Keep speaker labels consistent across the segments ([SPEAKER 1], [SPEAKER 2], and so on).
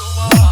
[SPEAKER 1] DJ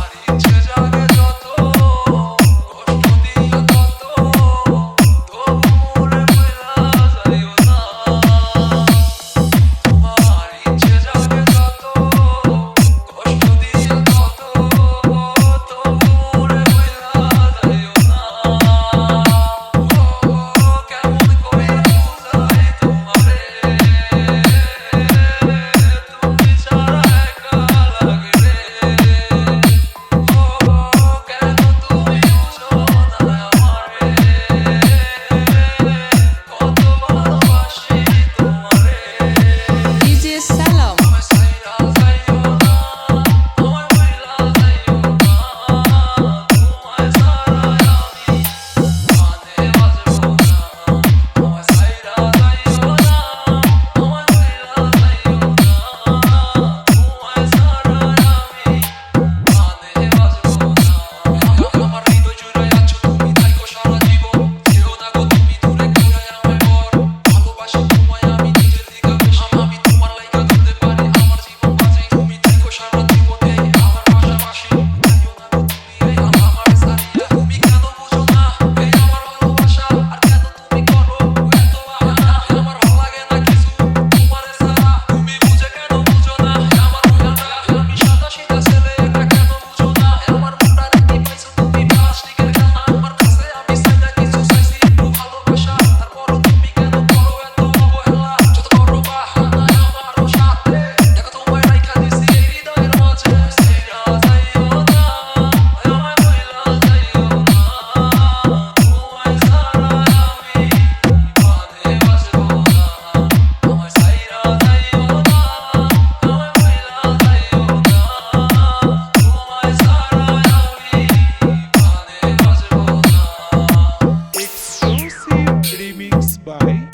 [SPEAKER 2] by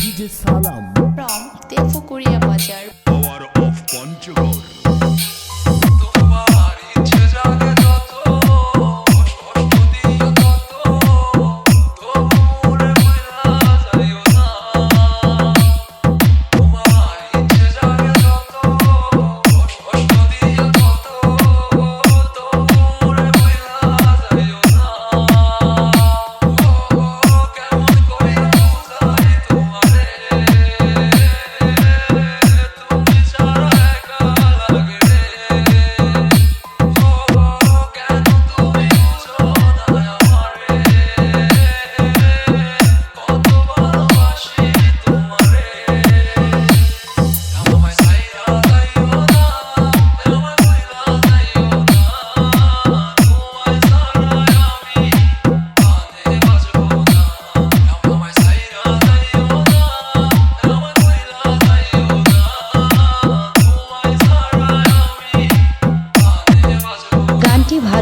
[SPEAKER 2] DJ Salam.
[SPEAKER 1] from Tephukuria Bazar,
[SPEAKER 2] Power of Panchagor.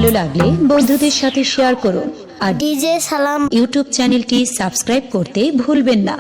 [SPEAKER 3] ভালো লাগলে বন্ধুদের সাথে শেয়ার করুন। আর
[SPEAKER 4] ডিজে সালাম।
[SPEAKER 3] ইউটিউব চ্যানেলটি সাবস্ক্রাইব করতে ভুলবেন না।